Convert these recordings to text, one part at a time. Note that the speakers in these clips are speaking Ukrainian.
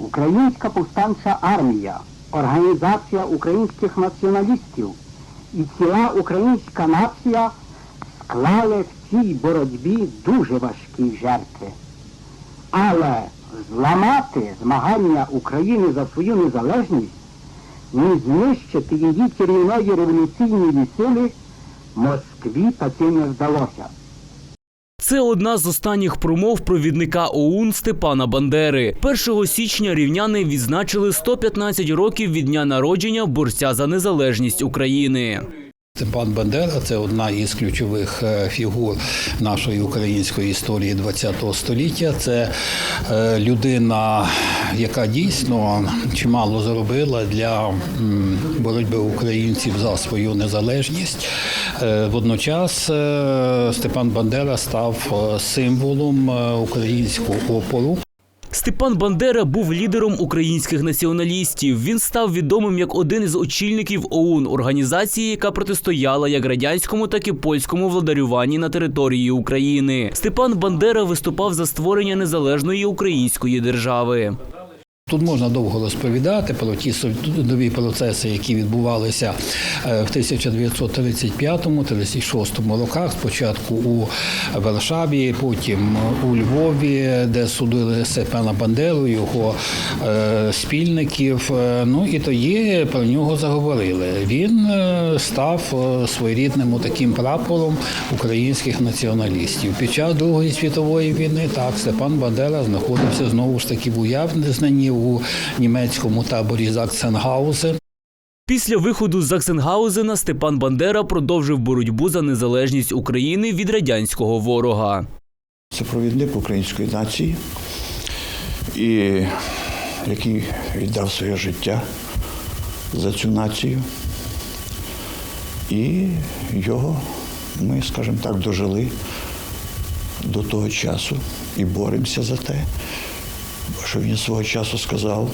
Українська повстанча армія, Організація українських націоналістів і ціла українська нація склали в цій боротьбі дуже важкі жертви. Але зламати змагання України за свою незалежність, не знищити її керівної революційної сили Москві таки не вдалося. Це одна з останніх промов провідника ОУН Степана Бандери. 1 січня рівняни відзначили 115 років від дня народження борця за незалежність України. Степан Бандера це одна із ключових е, фігур нашої української історії ХХ століття. Це е, людина, яка дійсно чимало зробила для боротьби українців за свою незалежність. Е, Водночас Степан Бандера став символом українського опору. Степан Бандера був лідером українських націоналістів. Він став відомим як один із очільників ОУН, організації, яка протистояла як радянському, так і польському владарюванні на території України. Степан Бандера виступав за створення незалежної української держави. Тут можна довго розповідати про ті судові процеси, які відбувалися е, в 1935-36 роках. Спочатку у Варшаві, потім у Львові, де судили Степана Бандеру, його е, спільників. Е, Ну і тоді про нього заговорили. Він став своєрідним таким прапором українських націоналістів. Під час Другої світової війни так Степан Бандера знаходився знову ж таки в уявненні у німецькому таборі Заксенгаузен. Після виходу з Заксенгаузена Степан Бандера продовжив боротьбу за незалежність України від радянського ворога. Це провідник української нації, і який віддав своє життя за цю націю. І його ми, скажімо так, дожили до того часу і боремося за те, що він свого часу сказав,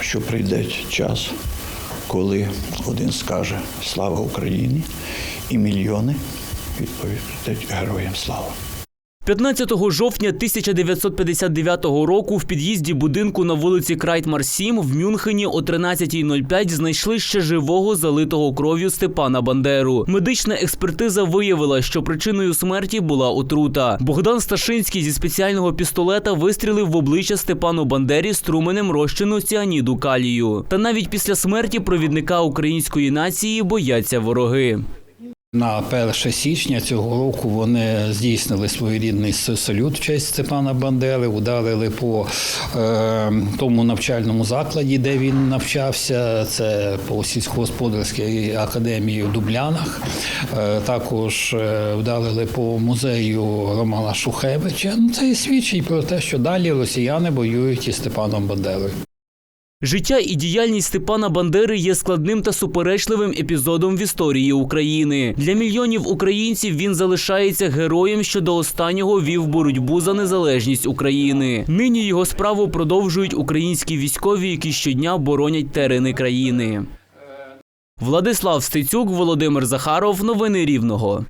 що прийде час, коли один скаже Слава Україні, і мільйони відповідають героям слава. 15 жовтня 1959 року в під'їзді будинку на вулиці Крайтмар 7 в Мюнхені о 13.05 знайшли ще живого залитого кров'ю Степана Бандеру. Медична експертиза виявила, що причиною смерті була отрута. Богдан Сташинський зі спеціального пістолета вистрілив в обличчя Степану Бандері струменем розчину ціаніду калію. Та навіть після смерті провідника української нації бояться вороги. На 1 січня цього року вони здійснили своєрідний салют в честь Степана Бандери, ударили по е, тому навчальному закладі, де він навчався. Це по сільськогосподарській академії в Дублянах. Е, також е, вдарили по музею Романа Шухевича. Ну, це і свідчить про те, що далі росіяни воюють із Степаном Бандерою. Життя і діяльність Степана Бандери є складним та суперечливим епізодом в історії України. Для мільйонів українців він залишається героєм, що до останнього вів боротьбу за незалежність України. Нині його справу продовжують українські військові, які щодня боронять терени країни. Владислав Стецюк, Володимир Захаров. Новини Рівного.